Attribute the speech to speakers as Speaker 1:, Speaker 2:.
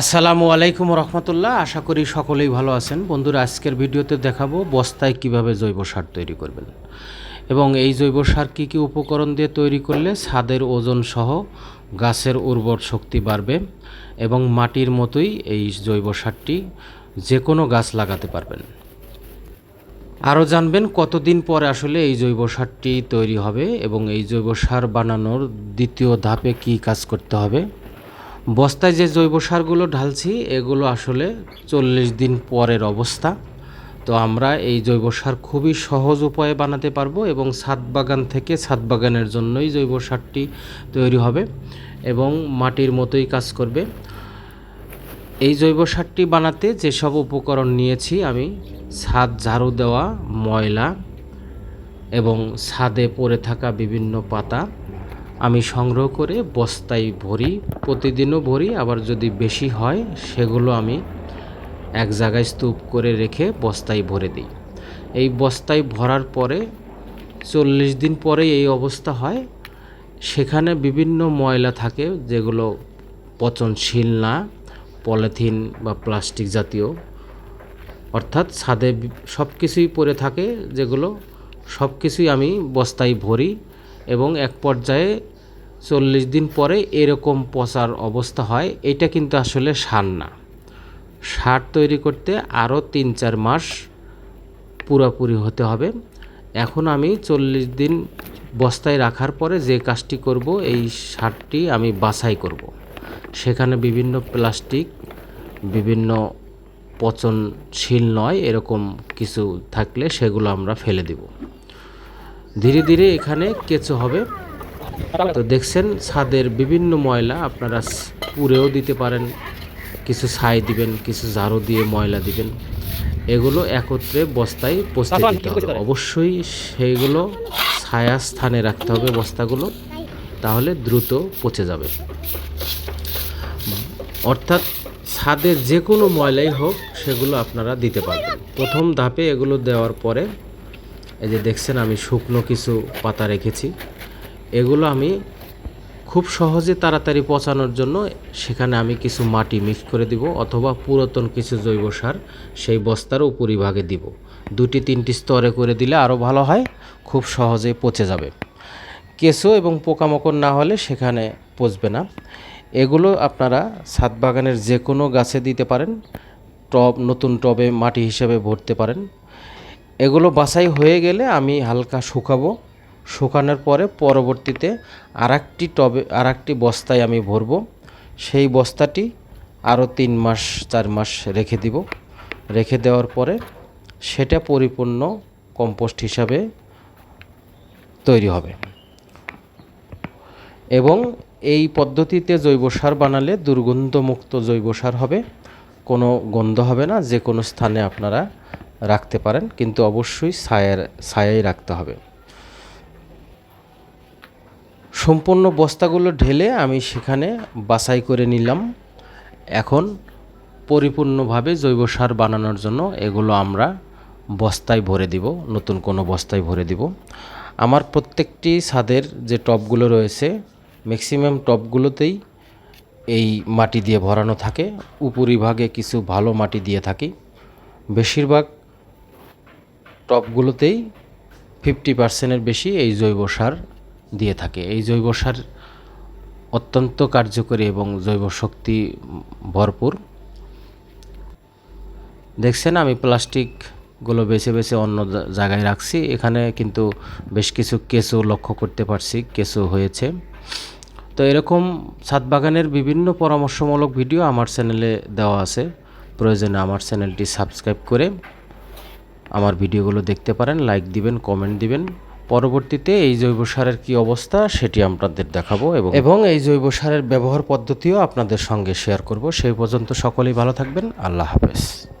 Speaker 1: আসসালামু আলাইকুম রহমতুল্লাহ, আশা করি সকলেই ভালো আছেন। বন্ধুরা, আজকের ভিডিওতে দেখাবো বস্তায় কীভাবে জৈব সার তৈরি করবেন। এবং এই জৈব সার কী কী উপকরণ দিয়ে তৈরি করলে ছাদের ওজন সহ গাছের উর্বর শক্তি বাড়বে এবং মাটির মতোই এই জৈব সারটি যে কোনো গাছ লাগাতে পারবেন। আরও জানবেন কতদিন পরে আসলে এই জৈব সারটি তৈরি হবে এবং এই জৈব সার বানানোর দ্বিতীয় ধাপে কী কাজ করতে হবে। বস্তায় যে জৈব সারগুলো ঢালছি, এগুলো আসলে চল্লিশ দিন পরের অবস্থা। তো আমরা এই জৈব সার খুবই সহজ উপায়ে বানাতে পারব এবং ছাদ বাগান থেকে ছাদ বাগানের জন্যই জৈব সারটি তৈরি হবে এবং মাটির মতোই কাজ করবে। এই জৈব সারটি বানাতে যেসব উপকরণ নিয়েছি আমি, ছাদ ঝাড়ু দেওয়া, ময়লা এবং ছাদে পড়ে থাকা বিভিন্ন পাতা আমি সংগ্রহ করে বস্তায় ভরি, প্রতিদিনও ভরি, আবার যদি বেশি হয়, সেগুলো আমি এক জায়গায় স্তূপ করে রেখে বস্তায় ভরে দিই। এই বস্তায় ভরার পরে, চল্লিশ দিন পরে এই অবস্থা হয়। সেখানে বিভিন্ন ময়লা থাকে, যেগুলো পচনশীল না, পলিথিন বা প্লাস্টিক জাতীয়। অর্থাৎ ছাদে সব কিছুই পড়ে থাকে, যেগুলো সব কিছুই আমি বস্তায় ভরি। এবং এক পর্যায়ে চল্লিশ দিন পরে এরকম পচার অবস্থা হয়। এটা কিন্তু আসলে সার না। সার তৈরি করতে আরও তিন চার মাস পুরোপুরি হতে হবে। এখন আমি চল্লিশ দিন বস্তায় রাখার পরে যে কাজটি করব, এই সারটি আমি বাছাই করব। সেখানে বিভিন্ন প্লাস্টিক, বিভিন্ন পচনশীল নয়, এরকম কিছু থাকলে সেগুলো আমরা ফেলে দেব। ধীরে ধীরে এখানে কেঁচো হবে। তো দেখছেন ছাদের বিভিন্ন ময়লা আপনারা পুড়েও দিতে পারেন। কিছু ছাই দিবেন কিছু ঝাড়ু দিয়ে ময়লা দিবেন। এগুলো একত্রে বস্তায় পচতে দিতে হবে। অবশ্যই সেইগুলো ছায়া স্থানে রাখতে হবে বস্তাগুলো। তাহলে দ্রুত পচে যাবে। অর্থাৎ ছাদের যে কোনো ময়লাই হোক সেগুলো আপনারা দিতে পারবেন। প্রথম ধাপে এগুলো দেওয়ার পরে এই যে দেখছেন, আমি শুকনো কিছু পাতা রেখেছি। এগুলো আমি খুব সহজে তাড়াতাড়ি পচানোর জন্য সেখানে আমি কিছু মাটি মিক্স করে দিব, অথবা পুরাতন কিছু জৈব সার সেই বস্তার উপরিভাগে দিব। দুটি তিনটি স্তরে করে দিলে আরও ভালো হয়, খুব সহজে পচে যাবে। কেঁচো এবং পোকামাকড় না হলে সেখানে পচবে না। এগুলো আপনারা ছাদ বাগানের যে কোনো গাছে দিতে পারেন, টব, নতুন টবে মাটি হিসেবে ভরতে পারেন। এগুলো বাছাই হয়ে গেলে আমি হালকা শুকাবো। শুকানোর পরে পরবর্তীতে আর একটি টবে আর একটি বস্তায় আমি ভরব। সেই বস্তাটি আরও তিন মাস, চার মাস রেখে দিব। রেখে দেওয়ার পরে সেটা পরিপূর্ণ কম্পোস্ট হিসাবে তৈরি হবে। এবং এই পদ্ধতিতে জৈব সার বানালে দুর্গন্ধমুক্ত জৈব সার হবে। কোনো গন্ধ হবে না যে কোনো স্থানে আপনারা রাখতে পারেন, কিন্তু অবশ্যই ছায়ার, ছায়াই রাখতে হবে। সম্পূর্ণ বস্তাগুলো ঢেলে আমি সেখানে বাছাই করে নিলাম। এখন পরিপূর্ণভাবে জৈব সার বানানোর জন্য এগুলো আমরা বস্তায় ভরে দিব, নতুন কোনো বস্তায় ভরে দিব। আমার প্রত্যেকটি ছাদের যে টবগুলো রয়েছে ম্যাক্সিমাম টবগুলোতেই এই মাটি দিয়ে ভরানো থাকে। উপরিভাগে কিছু ভালো মাটি দিয়ে থাকি। বেশিরভাগ টবগুলোতেই ফিফটি পার্সেন্টের বেশি এই জৈব সার দিয়ে থাকে। এই জৈব সার অত্যন্ত কার্যকরী এবং জৈব শক্তি ভরপুর। দেখছেন, আমি প্লাস্টিকগুলো বেছে বেছে অন্য জায়গায় রাখছি। এখানে কিন্তু বেশ কিছু কেঁচো লক্ষ্য করতে পারছি, কেঁচো হয়েছে। তো এরকম ছাদ বাগানের বিভিন্ন পরামর্শমূলক ভিডিও আমার চ্যানেলে দেওয়া আছে। প্রয়োজনে আমার চ্যানেলটি সাবস্ক্রাইব করে আমার ভিডিওগুলো দেখতে পারেন লাইক দিবেন কমেন্ট দিবেন। পরবর্তীতে এই জৈব সারের কী অবস্থা সেটি আপনাদের দেখাবো এবং এবং এই জৈব সারের ব্যবহার পদ্ধতিও আপনাদের সঙ্গে শেয়ার করব। সেই পর্যন্ত সকলেই ভালো থাকবেন। আল্লাহ হাফেজ।